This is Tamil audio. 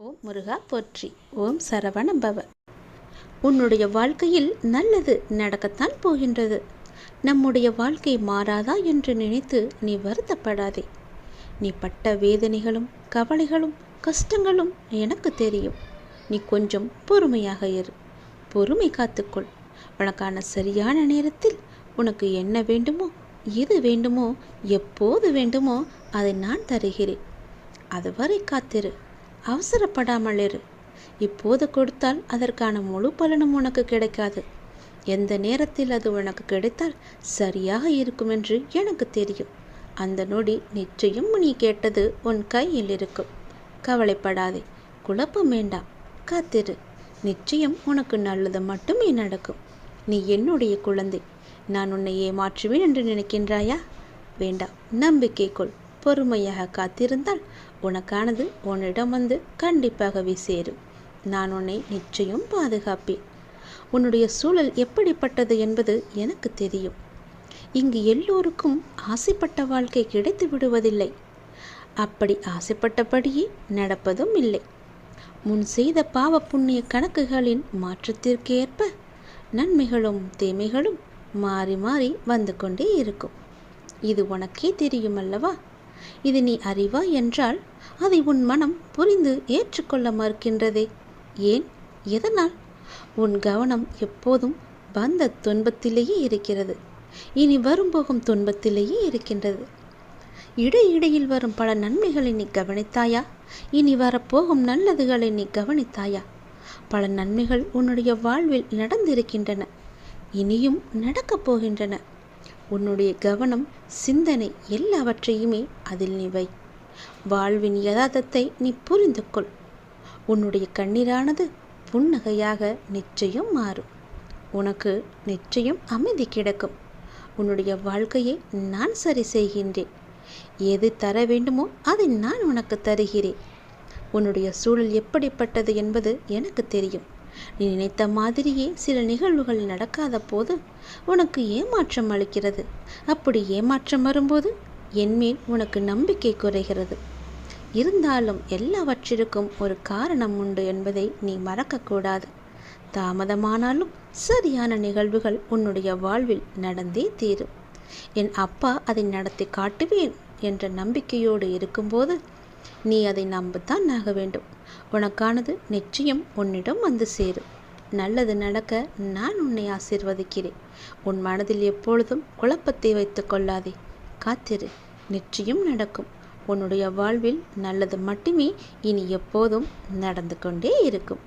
ஓம் முருகா போற்றி. ஓம் சரவண பவ உன்னுடைய வாழ்க்கையில் நல்லது நடக்கத்தான் போகின்றது. நம்முடைய வாழ்க்கை மாறாதா என்று நினைத்து நீ வருத்தப்படாதே. நீ பட்ட வேதனைகளும் கவலைகளும் கஷ்டங்களும் எனக்கு தெரியும். நீ கொஞ்சம் பொறுமையாக இரு. பொறுமை காத்துக்கொள். உனக்கான சரியான நேரத்தில் உனக்கு என்ன வேண்டுமோ எது வேண்டுமோ எப்போது வேண்டுமோ அதை நான் தருகிறேன். அதுவரை காத்திரு. அவசரப்படாமல் இரு. இப்போது கொடுத்தால் அதற்கான முழு பலனும் உனக்கு கிடைக்காது. எந்த நேரத்தில் அது உனக்கு கிடைத்தால் சரியாக இருக்கும் என்று எனக்கு தெரியும். அந்த நொடி நிச்சயம் நீ கேட்டது உன் கையில் இருக்கும். கவலைப்படாதே குழப்பம் வேண்டாம். காத்திரு. நிச்சயம் உனக்கு நல்லது மட்டுமே நடக்கும். நீ என்னுடைய குழந்தை. நான் உன்னை ஏமாற்றுவேன் என்று நினைக்கின்றாயா? வேண்டாம் நம்பிக்கை கொள். பொறுமையாக காத்திருந்தால் உனக்கானது உன்னிடம் வந்து கண்டிப்பாகவே சேரும். நான் உன்னை நிச்சயம் பாதுகாப்பேன். உன்னுடைய சூழல் எப்படிப்பட்டது என்பது எனக்கு தெரியும். இங்கு எல்லோருக்கும் ஆசைப்பட்ட வாழ்க்கை கிடைத்து விடுவதில்லை. அப்படி ஆசைப்பட்டபடியே நடப்பதும் இல்லை. முன் செய்த பாவ புண்ணிய கணக்குகளின் மாற்றத்திற்கு ஏற்ப நன்மைகளும் தீமைகளும் மாறி மாறி வந்து கொண்டே இருக்கும். இது உனக்கே தெரியும் அல்லவா? இது நீ அறிவா என்றால் அதை உன் மனம் புரிந்து ஏற்றுக்கொள்ள மறுக்கின்றதே. ஏன்? எதனால்? உன் கவனம் எப்போதும் வந்த துன்பத்திலேயே இருக்கிறது. இனி வரும் போகும் துன்பத்திலேயே இருக்கின்றது. இடையிடையில் வரும் பல நன்மைகளை நீ கவனித்தாயா? இனி வரப்போகும் நல்லதுகளை நீ கவனித்தாயா? பல நன்மைகள் உன்னுடைய வாழ்வில் நடந்திருக்கின்றன. இனியும் நடக்கப் போகின்றன. உன்னுடைய கவனம் சிந்தனை எல்லாவற்றையுமே அதில் நீ வை. வாழ்வின் யதார்த்தத்தை நீ புரிந்து கொள். உன்னுடைய கண்ணீரானது புன்னகையாக நிச்சயம் மாறும். உனக்கு நிச்சயம் அமைதி கிடைக்கும். உன்னுடைய வாழ்க்கையை நான் சரி செய்கின்றேன். எது தர வேண்டுமோ அதை நான் உனக்கு தருகிறேன். உன்னுடைய சூழல் எப்படிப்பட்டது என்பது எனக்கு தெரியும். நீ நினைத்த மாதிரியே சில நிகழ்வுகள் நடக்காத போது உனக்கு ஏமாற்றம் அளிக்கிறது. அப்படி ஏமாற்றம் வரும்போது என்மேல் உனக்கு நம்பிக்கை குறைகிறது. இருந்தாலும் எல்லாவற்றிற்கும் ஒரு காரணம் உண்டு என்பதை நீ மறக்கக்கூடாது. தாமதமானாலும் சரியான நிகழ்வுகள் உன்னுடைய வாழ்வில் நடந்தே தீரும். என் அப்பா அதை நடத்தி காட்டுவேன் என்ற நம்பிக்கையோடு இருக்கும்போது நீ அதை நம்பத்தான் ஆக வேண்டும். உனக்கானது நிச்சயம் உன்னிடம் வந்து சேரும். நல்லது நடக்க நான் உன்னை ஆசிர்வதிக்கிறேன். உன் மனதில் எப்பொழுதும் குழப்பத்தை வைத்து கொள்ளாதே. காத்திரு நிச்சயம் நடக்கும். உன்னுடைய வாழ்வில் நல்லது மட்டுமே இனி எப்போதும் நடந்து கொண்டே இருக்கும்.